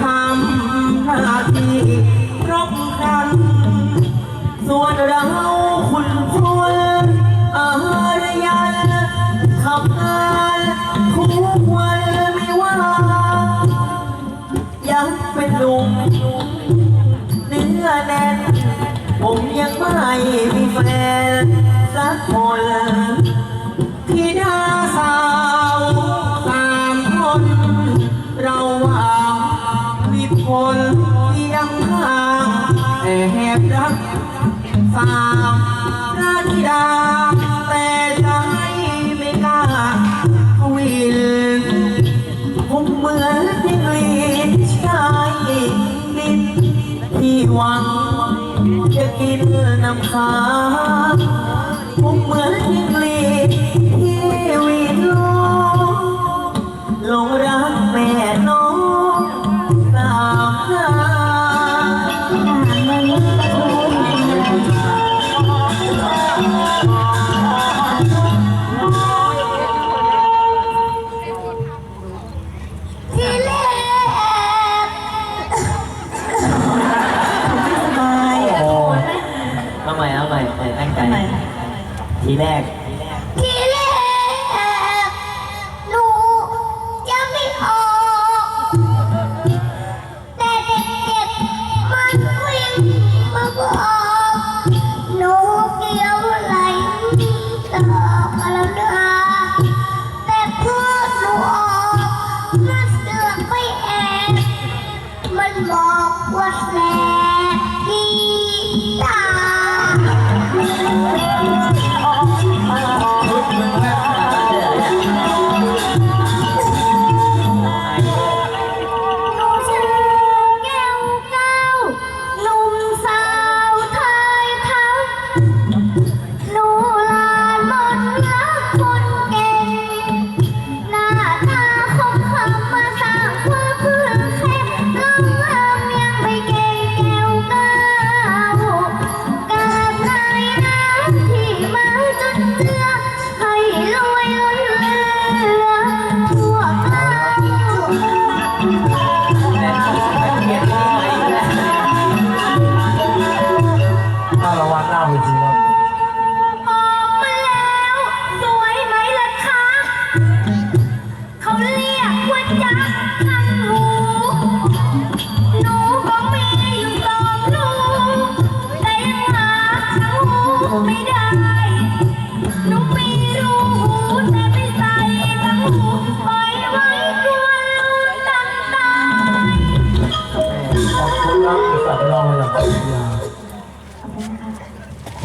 ทำหน้าที่รบครัน ส่วนเราคุณพลอารยันขับงานทุกวันไม่ว่า ยังเป็นหนุ่มเนื้อแน่น ผมยังไม่มีแฟนสักคนที่ดาสาว แอบรักสามราธิดา แต่ใจไม่กล้าทวินผมเหมือนจิ้งหรีดชายดินที่หวังจะกินน้ำค้างผมเหมือนจิ้ มัน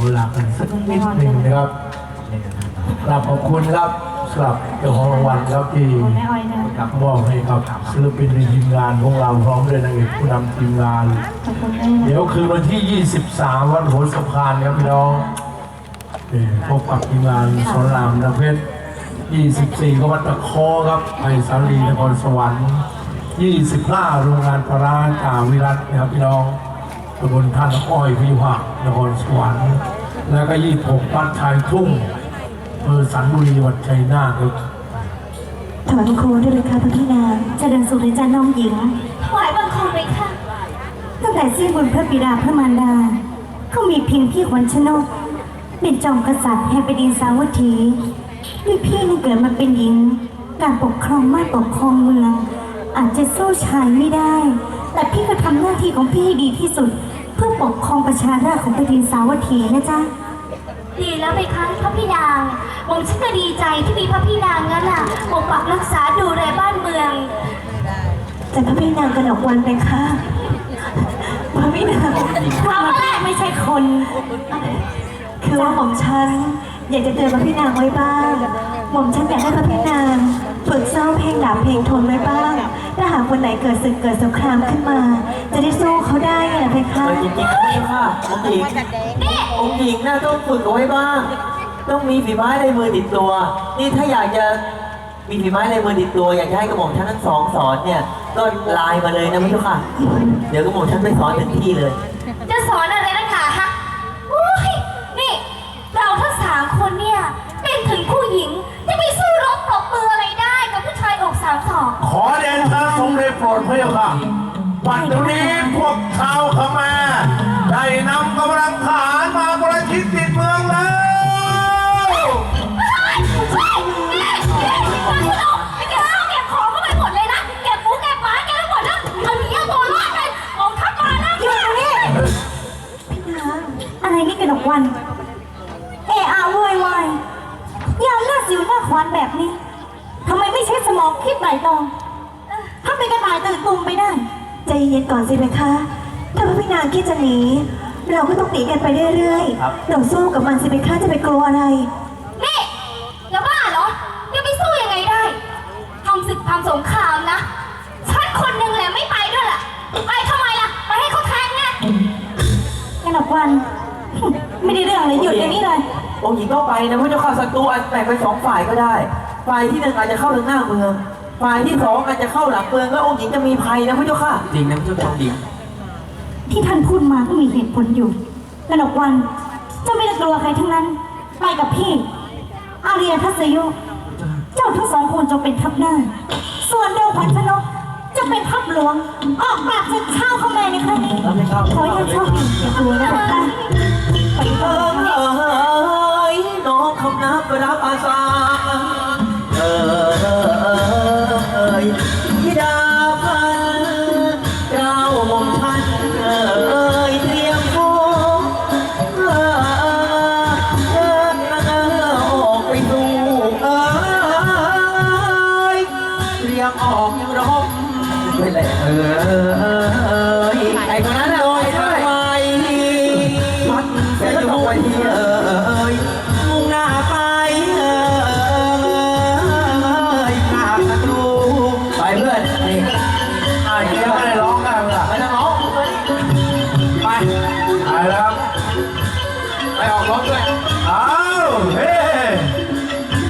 ขอลากันสักนิดหนึ่งนะครับกราบขอบคุณครับสำหรับเจ้าของรางวัลครับที่มอบให้กับศิลปินในทีมงานของเราพร้อมด้วยนางเอกผู้นำทีมงาน เดี๋ยวคือวันที่ 23 วันโหนสะพานครับพี่น้องพบกับทีมงานสอนรามนเพชร24 ก็วัดตะคอครับไผ่สาลีนครสวรรค์25 โรงงานปลาร้าจ่าวิรัตนะครับพี่น้องตำบลท่านอ้อยพิพักนครสวรรค์ แล้วก็26บ้านชายทุ่งอำเภอสันบุรีจังหวัดชัยนาทครับถวายบังคมด้วยเลยค่ะพระพี่นางเจริญสุขในจาน้องหญิง ถวายบังคมเลยค่ะ ตั้งแต่สิ้นบุญพระบิดาพระมารดา เขามีเพียงพี่ขวัญชนก เป็นจอมกษัตริย์แห่งแผ่นดินสาวัตถีด้วยพี่นั้นเกิดมาเป็นหญิง การปกครองบ้านปกครองเมือง อาจจะสู้ชายไม่ได้ แต่พี่ก็ทำหน้าที่ของพี่ให้ดีที่สุดเพื่อปกครองประชาราษฎร์ของแผ่นดินสาวัตถีนะจ๊ะ ดีแล้วไปครั้งพระพี่นางผมฉันก็ดีใจที่มีพระพี่นางนั่นน่ะปกปักรักษาดูแลบ้านเมือง แต่พระพี่นางกนกวันไปค่ะ พระพี่นางทำอะไรไม่ใช่คน คือว่าหม่อมฉันอยากจะเตือนพระพี่นางไว้บ้าง หม่อมฉันอยากให้พระพี่นาง ฝึกซ้อมเพลงดาบเพลงทนไว้บ้าง ถ้าหากวันไหนเกิดศึกเกิดสงครามขึ้นมา จะได้สู้เขาได้ไงล่ะเพคะเออจริงๆไม่ค่ะองค์หญิงองค์หญิงน่าต้องฝึกเอาไว้บ้าง ต้องมีฝีไม้ในมือติดตัว นี่ถ้าอยากจะมีฝีไม้ลายมือติดตัวอยากจะให้กระหม่อมท่านทั้งสองสอนเนี่ย ก็ไลน์มาเลยนะพี่เจ้าค่ะ เดี๋ยวกระหม่อมท่านไปสอนถึงที่เลย จะสอนอะไรนักหนาฮะอุ้ยนี่ เราทั้งสามคนเนี่ย เป็นถึงผู้หญิง สามสองขอเดชะทรงได้โปรดพระเจ้าค่ะวันนี้พวกชาวขมาได้นำกำลังทหารมาประชิดติดเมืองแล้วใช่นี่นี่ตอนที่เราไปเก็บข้าวเก็บของเข้าไปหมดเลยนะเก็บหมูเก็บหมาเก็บไปหมดแล้วเอาหนีเอาตัวรอดไปกองทัพมาแล้วอยู่นี่อะไรนี่กระดกวัน เอะอาโวยวายยามหน้าสิวหน้าขวานแบบนี้ ทำไมไม่ใช้สมองคิดไตร่ตรองถ้าเป็นกระต่ายตื่นตุมไปได้ ใจเย็นก่อนสิเพคะ ถ้าพระพี่นางคิดจะหนี เราก็ต้องหนีกันไปเรื่อยครับ ๆเราสู้กับมันสิเพคะจะไปกลัวอะไร นี่จะบ้าเหรอจะไปสู้ยังไงได้ทำศึกทำสงครามนะ ฉันคนหนึ่งแหละไม่ไปด้วยล่ะ ไปทำไมล่ะ ไปให้เขาแทงไงกระดกวัน ไม่ได้เรื่องเลยหยุดอย่างนี้เลย องค์หญิงก็ไปนะพี่เจ้าค่ะศัตรูอาจแบ่งเป็นสองฝ่ายก็ได้ ฝ่ายที่หนึ่งอาจจะเข้าทางหน้าเมือง ฝ่ายที่สองอาจจะเข้าหลังเมืองแล้วองค์หญิงจะมีภัยนะพี่เจ้าค่ะ จริงนะพี่เจ้าค่ะหญิงที่ท่านพูดมาก็มีเหตุผลอยู่กระดกวันเจ้าไม่ได้กลัวใครทั้งนั้น ไปกับพี่ อาเรียทัศยุ เจ้าทั้งสองคนจงเป็นทัพหน้า ส่วนเราขวัญชนกจะเป็นทัพหลวง ออกปราบศึกข้าวเข้ามาในครั้งนี้รับเลยครับขอให้ท่านโชคดีอย่ากลัวนะพระเจ้าไปเอก่อนนะ้ยน้องคำนับรับอาสา เ